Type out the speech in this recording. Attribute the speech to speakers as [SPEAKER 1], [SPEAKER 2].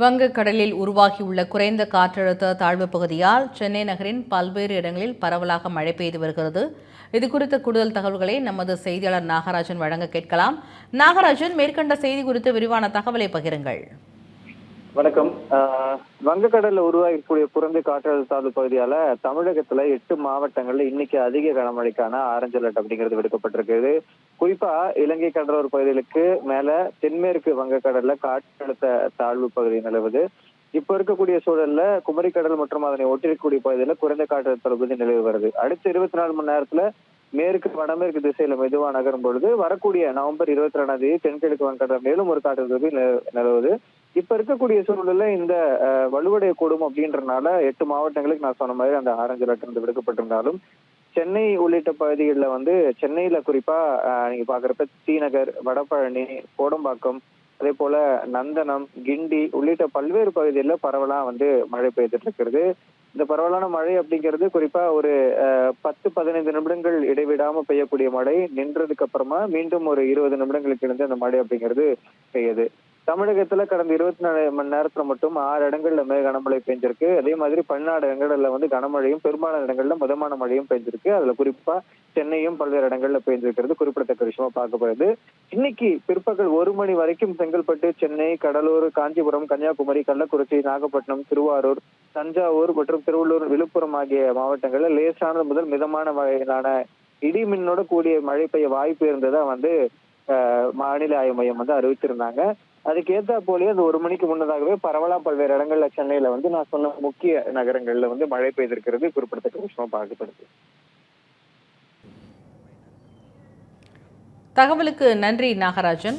[SPEAKER 1] வங்கக்கடலில் உருவாகியுள்ள குறைந்த காற்றழுத்த தாழ்வு பகுதியால் சென்னை நகரின் பல்வேறு இடங்களில் பரவலாக மழை பெய்து வருகிறது. இது குறித்த கூடுதல் தகவல்களை நமது செய்தியாளர் நாகராஜன் வழங்க கேட்கலாம். நாகராஜன் மேற்கண்ட செய்தி குறித்து விரிவான தகவலை பகிருங்கள்.
[SPEAKER 2] வணக்கம். ஆஹ் வங்கக்கடல்ல உருவாகக்கூடிய குறைந்த காற்றழுத்த தாழ்வு பகுதியால தமிழகத்துல எட்டு மாவட்டங்கள்ல இன்னைக்கு அதிக கனமழைக்கான ஆரஞ்சு அலர்ட் அப்படிங்கிறது விடுக்கப்பட்டிருக்குது. குறிப்பா இலங்கை கடலோர பகுதிகளுக்கு மேல தென்மேற்கு வங்கக்கடல்ல காற்றழுத்த தாழ்வு பகுதி நிலவுது. இப்ப இருக்கக்கூடிய சூழல்ல குமரிக்கடல் மற்றும் அதனை ஒட்டிருக்கக்கூடிய பகுதியில குறைந்த காற்றழுத்த தாழ்வு பகுதி நிலவு வருது. அடுத்த இருபத்தி நாலு மணி நேரத்துல மேற்கு வடமேற்கு திசையில மெதுவா நகரும் பொழுது வரக்கூடிய நவம்பர் இருபத்தி ரெண்டாம் தேதி தென்கிழக்கு வங்கக்கடல் மேலும் ஒரு காற்றழுத்த பகுதி நில- நிலவுது. இப்ப இருக்கக்கூடிய சூழல்ல இந்த வலுவடைய கூடும் அப்படின்றனால எட்டு மாவட்டங்களுக்கு நான் சொன்ன மாதிரி அந்த ஆரஞ்சு அலர்ட் விடுக்கப்பட்டிருந்தாலும் சென்னை உள்ளிட்ட பகுதிகளில் வந்து சென்னையில குறிப்பா நீங்க பாக்குறப்ப தீநகர் வடபழனி கோடம்பாக்கம் அதே போல நந்தனம் கிண்டி உள்ளிட்ட பல்வேறு பகுதிகளில் பரவலா வந்து மழை பெய்துட்டு இருக்கிறது இந்த பரவலான மழை அப்படிங்கிறது குறிப்பா ஒரு பத்து பதினைந்து நிமிடங்கள் இடைவிடாம பெய்யக்கூடிய மழை. நின்றதுக்கு அப்புறமா மீண்டும் ஒரு இருபது நிமிடங்களுக்கு இருந்து அந்த மழை அப்படிங்கிறது பெய்யுது. தமிழகத்துல கடந்த இருபத்தி நாலு மணி நேரத்துல மட்டும் ஆறு இடங்கள்ல மிக கனமழை பெஞ்சிருக்கு. அதே மாதிரி பன்னாடு இடங்கள்ல வந்து கனமழையும் பெரும்பாலான இடங்கள்ல மிதமான மழையும் பெஞ்சிருக்கு. அதுல குறிப்பா சென்னையும் பல்வேறு இடங்கள்ல பெஞ்சிருக்கிறது குறிப்பிடத்தக்க விஷயமா பார்க்கப்படுது இன்னைக்கு பிற்பகல் ஒரு மணி வரைக்கும் செங்கல்பட்டு சென்னை கடலூர் காஞ்சிபுரம் கன்னியாகுமரி கள்ளக்குறிச்சி நாகப்பட்டினம் திருவாரூர் தஞ்சாவூர் மற்றும் திருவள்ளூர் விழுப்புரம் ஆகிய மாவட்டங்கள்ல லேசானது முதல் மிதமான வகையிலான இடி மின்னோட கூடிய மழை பெய்ய வாய்ப்பு இருந்ததா வந்து மாநில ஆய்வு மையம் வந்து அறிவிச்சிருந்தாங்க. அதுக்கு ஏத்தா போலயே அது ஒரு மணிக்கு முன்னதாகவே பரவலா பல்வேறு இடங்கள்ல சென்னையில வந்து நான் சொன்ன முக்கிய நகரங்கள்ல வந்து மழை பெய்திருக்கிறது குறிப்பிடத்தக்க விஷயமா பார்க்கப்படுது.
[SPEAKER 1] தகவலுக்கு நன்றி நாகராஜன்.